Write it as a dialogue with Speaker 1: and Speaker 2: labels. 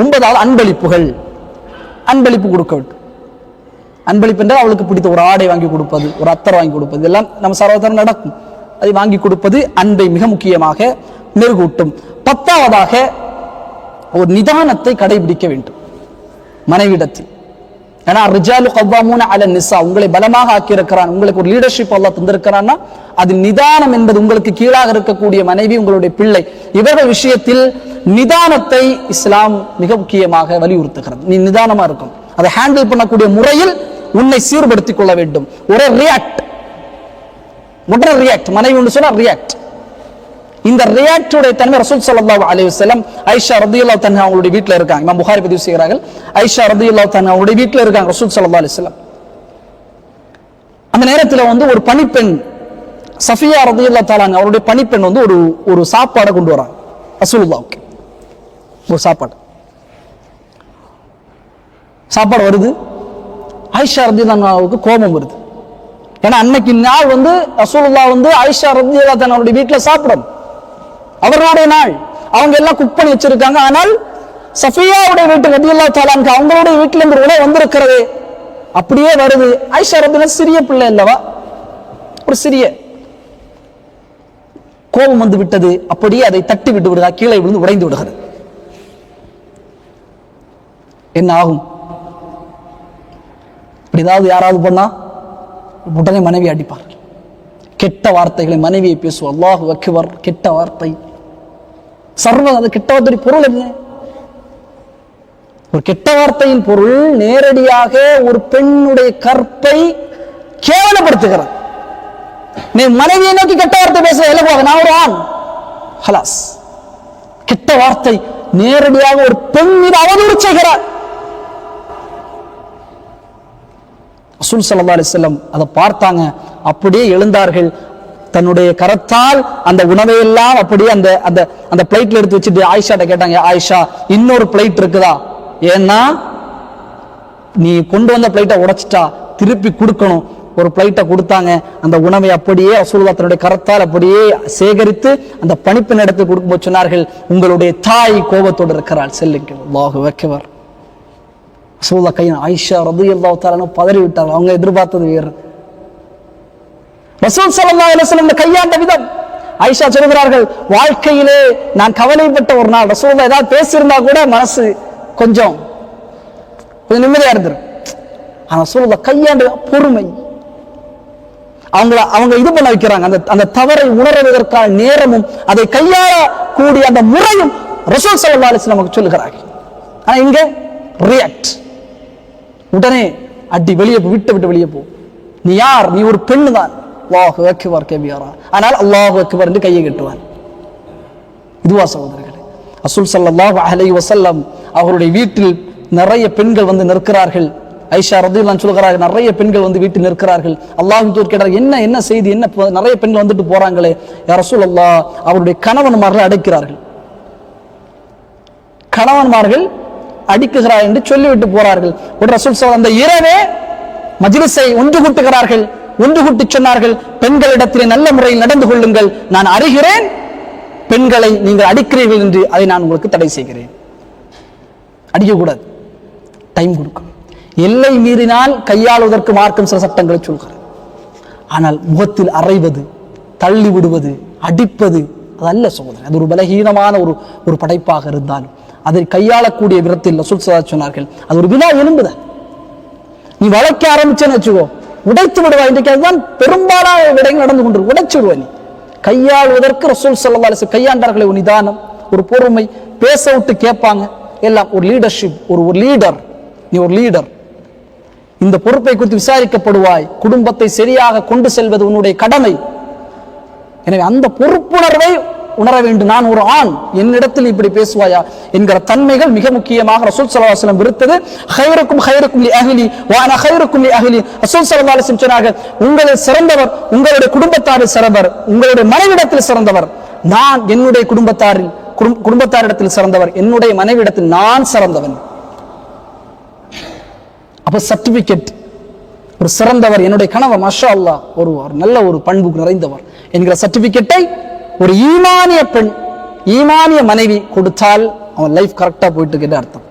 Speaker 1: ஒன்பதாவது அன்பளிப்புகள். அன்பளிப்பு கொடுக்க வேண்டும் அன்பளிப்பு என்றால் அவளுக்கு பிடித்த ஒரு ஆடை வாங்கி கொடுப்பது ஒரு அத்தர் வாங்கி கொடுப்பது. இதெல்லாம் நம்ம சர்வதரம் நடக்கும். அதை வாங்கி கொடுப்பது அன்பை மிக முக்கியமாக மெருகூட்டும். பத்தாவதாக ஒரு நிதானத்தை கடைபிடிக்க வேண்டும். மனைவிடத்தில் ஏன்னா ரிஜாலு கவ்வாமூன அல நிசா உங்களை பலமாக ஆக்கியிருக்கிறான். உங்களுக்கு ஒரு லீடர்ஷிப் அல்லாஹ் தந்திருக்கிறான்னா அது நிதானம் என்பது உங்களுக்கு கீழாக இருக்கக்கூடிய மனைவி உங்களுடைய பிள்ளை. இவர்கள் விஷயத்தில் நிதானத்தை இஸ்லாம் மிக முக்கியமாக வலியுறுத்துகிறது. நீ நிதானமா இருக்கும் அதை ஹேண்டில் பண்ணக்கூடிய முறையில் உன்னை சீர்படுத்திக் கொள்ள வேண்டும். ஒரே ரியாக்ட் உடனே ரியாக்ட் மனைவி ஒன்று சொன்னா ரியாக்ட் இந்த ரியாக்டுடைய தன்மை ரசூல் சல்லாஹ் அலைஹி வஸல்லம் ஐஷா ரதியுல்லா தன்ஹா அவங்களுடைய வீட்டில் இருக்காங்க. இமாம் புகாரி பதிவு செய்கிறார்கள். ஐஷா ரதியுல்லா தன்ஹா அவங்களுடைய வீட்டில் இருக்காங்க ரசூல் சல்லா அலைஹி அந்த நேரத்தில் வந்து ஒரு பணிப்பெண் சஃபியா ரதியுல்லா தஆலா அவருடைய பனிப்பெண் வந்து ஒரு ஒரு சாப்பாடை கொண்டு வராங்க. ரசூலுல்லாஹ்வுக்கு ஒரு சாப்பாடு. சாப்பாடு வருது. ஆயிஷா ரதியல்லாவுக்கு கோபம் வருது. ஏன்னா அன்னைக்கு நாள் வந்து ரசூலுல்லா வந்து ஆயிஷா ரதியல்லா அவருடைய வீட்டுல சாப்பிடணும் அவர்களுடைய நாள். அவங்க எல்லாம் குக் பண்ணி வச்சிருக்காங்க. ஆனால் சஃபியாவுடைய வீட்டு ரதியல்லா தாலானுக்கு அவங்களுடைய வீட்டில் இருந்து உணவு வந்திருக்கிறது. அப்படியே வருது. ஆயிஷா ரதியல்லா சிறிய பிள்ளை அல்லவா? ஒரு சிறிய. கோபம் வந்து விட்டது. அப்படியே அதை தட்டி விட்டு விடுதா? கீழே விழுந்து உடைந்து விடுகிறது. என்ன ஆகும்? இப்படி ஏதாவது யாராவது பண்ணா உடனே மனைவி அடிப்பார். கெட்ட வார்த்தைகளை மனைவியை பேசுவோம் அல்லாஹ் வக்குவர் கெட்ட வார்த்தை. சர்வ அது கெட்ட வார்த்தை பொருள் என்ன? ஒரு கெட்ட வார்த்தையின் பொருள் நேரடியாக ஒரு பெண்ணுடைய கற்பை கேவலப்படுத்துகிறது. நீ மனைவியை நோக்கி கெட்ட வார்த்தை பேச இலகுவாக நான் ஒரு ஆண். ஹலாஸ். கெட்ட வார்த்தை நேரடியாக ஒரு பெண் மீது அவதூறு செய்கிறார். ரசூல் சல்லா அலிஸ்லம் அதை பார்த்தாங்க. அப்படியே எழுந்தார்கள். தன்னுடைய கரத்தால் அந்த உணவை எல்லாம் அப்படியே அந்த அந்த அந்த பிளேட்ல எடுத்து வச்சுட்டு ஆயிஷாட்ட கேட்டாங்க ஆயிஷா இன்னொரு பிளேட் இருக்குதா? ஏன்னா நீ கொண்டு வந்த பிளேட்டை உடைச்சிட்டா திருப்பி கொடுக்கணும். ஒரு பிளைட்டை கொடுத்தாங்க. அந்த உணவை அப்படியே ரசூலுல்லாஹ் தன்னுடைய கரத்தால் அப்படியே சேகரித்து அந்த பணிப்பெண் இடத்துக்கு கொடுக்கும்போது சொன்னார்கள் உங்களுடைய தாய் கோபத்தோடு இருக்கிறாள். செல்லுங்கள். அல்லாஹு வைக்கவர் ரசூல்லா கையின் ஆயிஷா ரது தஆலா பதறி விட்டார் அவங்க எதிர்பார்த்தது வேறு. ரசூல் ஸல்லல்லாஹு அலைஹி கையாண்ட விதம். ஆயிஷா சொல்கிறார்கள் வாழ்க்கையிலே நான் கவலைப்பட்ட ஒரு நாள் ரசூல்லா ஏதாவது பேசியிருந்தா கூட மனசு கொஞ்சம் கொஞ்சம் நிம்மதியா இருந்துரும். ஆனா ரசூல்லா கையாண்ட பொறுமை. அவங்கள அவங்க இது பண்ண வைக்கிறாங்க. அந்த அந்த தவறை உணர்வதற்கான நேரமும் அதை கையாளக்கூடிய அந்த முறையும் ரசூல் ஸல்லல்லாஹு அலைஹி நமக்கு சொல்லுகிறார்கள். ஆனா இங்க ரியாக்ட் உடனே அடி வெளியே போ விட்டு விட்டு வெளியே போ. நீ யார்? நீ ஒரு பெண்ணு தான் அல்லாஹு அக்பர் கபியாரா ஆனால் அல்லாஹு அக்பர் என்று கையை கட்டுவான். இதுவா சகோதரர்களே அசுல் ஸல்லல்லாஹு அலை வசல்லம் அவருடைய வீட்டில் நிறைய பெண்கள் வந்து நிற்கிறார்கள். ஐஷா ரதியல்லாஹு சொல்கிறார்கள் நிறைய பெண்கள் வந்து வீட்டில் நிற்கிறார்கள். அல்லாஹ் தூர் கேட்டார் என்ன என்ன செய்தி என்ன நிறைய பெண்கள் வந்துட்டு போறாங்களே. யா அல்லாஹ் அவருடைய கணவன்மார்கள் அடைக்கிறார்கள். கணவன்மார்கள் அடிக்குகிறார் என்று சொல்லிவிட்டு போறார்கள். ஒரு ரசூல் ஸல்லல்லாஹு அந்த இரவே மஜ்லிஸை ஒன்று கூட்டுகிறார்கள். ஒன்று கூட்டி சொன்னார்கள் பெண்களிடத்திலே நல்ல முறையில் நடந்து கொள்ளுங்கள். நான் அறிகிறேன் பெண்களை நீங்கள் அடிக்கிறீர்கள் என்று அதை நான் உங்களுக்கு தடை செய்கிறேன். அடிக்கக்கூடாது. டைம் கொடுக்கும். எல்லை மீறினால் கையாளுவதற்கு மார்க்கம் சில சட்டங்களை சொல்கிறது. ஆனால் முகத்தில் அறைவது தள்ளி விடுவது அடிப்பது அது அல்ல சோதனை அது ஒரு பலகீனமான ஒரு ஒரு படைப்பாக இருந்தாலும். அதை கையாளக்கூடிய விதத்தில் ரசூல் சதா சொன்னார்கள். அது ஒரு வினா எலும்புத நீ வளைக்க ஆரம்பிச்சேன்னு வச்சுக்கோ. உடைத்து விடுவா இன்றைக்கு அதுதான் பெரும்பாலான விடயங்கள் நடந்து கொண்டு உடைச்சு விடுவா நீ. கையாளுவதற்கு ரசூல் சல்லா அலிசு கையாண்டார்களே ஒரு நிதானம் ஒரு பொறுமை பேச விட்டு கேட்பாங்க. எல்லாம் ஒரு லீடர்ஷிப் ஒரு ஒரு லீடர் நீ ஒரு லீடர் இந்த பொறுப்பை குறித்து விசாரிக்கப்படுவாய். குடும்பத்தை சரியாக கொண்டு செல்வது உன்னுடைய கடமை. எனவே அந்த பொறுப்புணர்வை உணர வேண்டும். நான் ஒரு ஆண். என்னிடத்தில் இப்படி பேசுவாயா? என்கிற தன்மைகள் மிக முக்கியமாக ரசூல் ஸல்லல்லாஹு விருத்தது. ஹைருக்கும் ஹைருக்கும் லி அஹ்லி வ அன ஹைருக்கும் லி ரசூல் ஸல்லல்லாஹு சொன்னார்கள் உங்களில் சிறந்தவர் உங்களுடைய குடும்பத்தாரில் சிறந்தவர் உங்களுடைய மனைவிடத்தில் சிறந்தவர் நான் என்னுடைய குடும்பத்தாரில் குடும்- குடும்பத்தாரிடத்தில் சிறந்தவர் என்னுடைய மனைவிடத்தில் நான் சிறந்தவன். அப்ப சர்டிபிகேட் ஒரு சிறந்தவர் என்னுடைய கணவர் மஷா அல்லாஹ் ஒரு ஒரு நல்ல ஒரு பண்பு நிறைந்தவர் என்கிற சர்டிபிகேட்டை ஒரு ஈமானிய பெண் ஈமானிய மனைவி கொடுத்தால் அவன் லைஃப் கரெக்டாக போயிட்டு இருக்குன்னு அர்த்தம்.